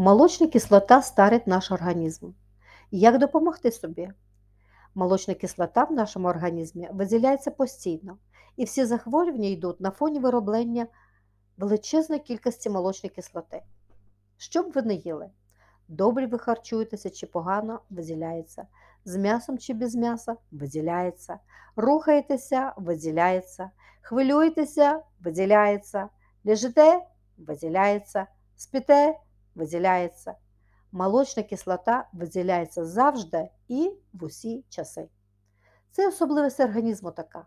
Молочна кислота старить наш організм. Як допомогти собі? Молочна кислота в нашому організмі виділяється постійно, і всі захворювання йдуть на фоні вироблення величезної кількості молочної кислоти. Що б ви не їли? Добре ви харчуєтеся чи погано виділяється, з м'ясом чи без м'яса виділяється, рухаєтеся виділяється, хвилюєтеся виділяється, лежите виділяється, спите виділяється. Молочна кислота виділяється завжди і в усі часи. Це особливість організму така.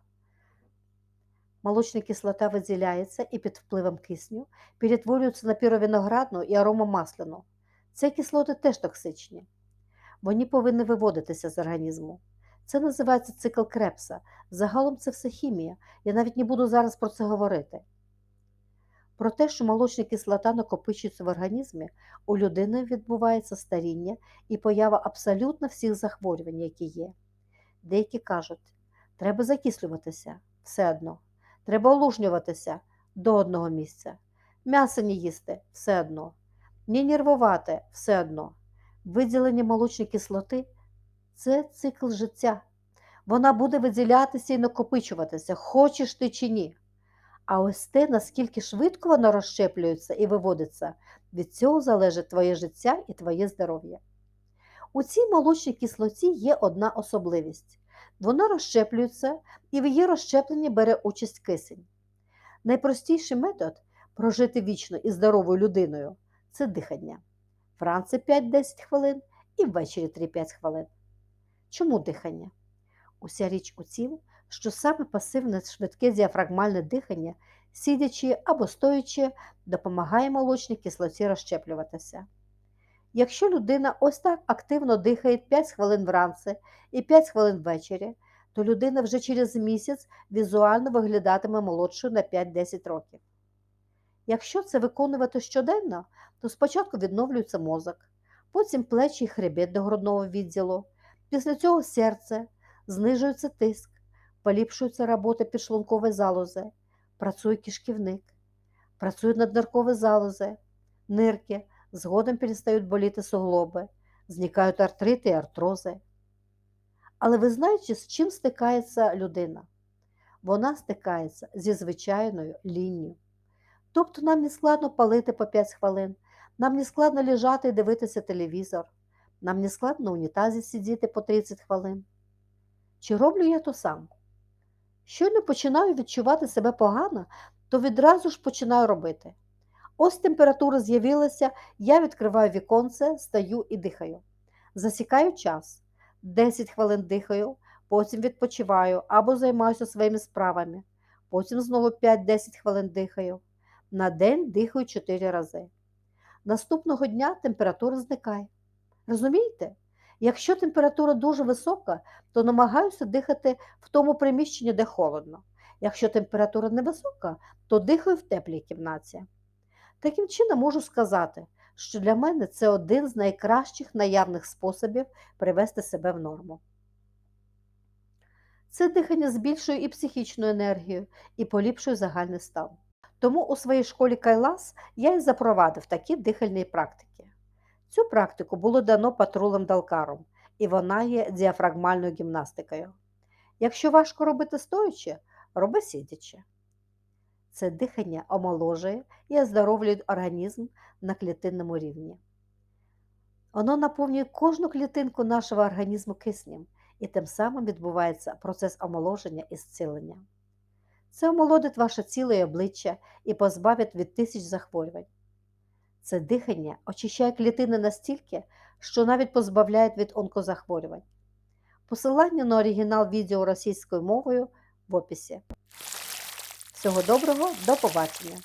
Молочна кислота виділяється і під впливом кисню перетворюється на піровиноградну і аромамасляну. Ці кислоти теж токсичні. Вони повинні виводитися з організму. Це називається цикл крепса. Загалом це все хімія. Я навіть не буду зараз про це говорити. Про те, що молочна кислота накопичується в організмі, у людини відбувається старіння і поява абсолютно всіх захворювань, які є. Деякі кажуть, треба закислюватися все одно, треба олужнюватися до одного місця, м'ясо не їсти все одно, не нервувати все одно. Виділення молочної кислоти це цикл життя. Вона буде виділятися і накопичуватися, хочеш ти чи ні. А ось те, наскільки швидко вона розщеплюється і виводиться, від цього залежить твоє життя і твоє здоров'я. У цій молочній кислоті є одна особливість. Вона розщеплюється і в її розщепленні бере участь кисень. Найпростіший метод прожити вічно і здоровою людиною це дихання. Вранці 5-10 хвилин і ввечері 3-5 хвилин. Чому дихання? Уся річ у тім, що саме пасивне швидке діафрагмальне дихання, сидячи або стоячи, допомагає молочній кислоті розщеплюватися. Якщо людина ось так активно дихає 5 хвилин вранці і 5 хвилин ввечері, то людина вже через місяць візуально виглядатиме молодшою на 5-10 років. Якщо це виконувати щоденно, то спочатку відновлюється мозок, потім плечі і хребет до грудного відділу, після цього серце, знижується тиск, поліпшується робота підшлункової залози, працює кишківник, працюють надниркові залози, нирки, згодом перестають боліти суглоби, зникають артрити і артрози. Але ви знаєте, з чим стикається людина? Вона стикається зі звичайною лінню. Тобто нам не складно палити по 5 хвилин, нам не складно лежати і дивитися телевізор, нам не складно на унітазі сидіти по 30 хвилин. Чи роблю я то сам? Щойно починаю відчувати себе погано, то відразу ж починаю робити. Ось температура з'явилася, я відкриваю віконце, стаю і дихаю. Засікаю час. 10 хвилин дихаю, потім відпочиваю або займаюся своїми справами. Потім знову 5-10 хвилин дихаю. На день дихаю 4 рази. Наступного дня температура зникає. Розумієте? Якщо температура дуже висока, то намагаюся дихати в тому приміщенні, де холодно. Якщо температура невисока, то дихаю в теплій кімнаті. Таким чином можу сказати, що для мене це один з найкращих наявних способів привести себе в норму. Це дихання збільшує і психічну енергію, і поліпшує загальний стан. Тому у своїй школі Кайлас я і запровадив такі дихальні практики. Цю практику було дано патрулем Далкаром, і вона є діафрагмальною гімнастикою. Якщо важко робити стоячи, роби сидячи. Це дихання омоложує і оздоровлює організм на клітинному рівні. Воно наповнює кожну клітинку нашого організму киснем, і тим самим відбувається процес омоложення і зцілення. Це омолодить ваше тіло і обличчя і позбавить від тисяч захворювань. Це дихання очищає клітини настільки, що навіть позбавляє від онкозахворювань. Посилання на оригінал відео російською мовою в описі. Всього доброго, до побачення!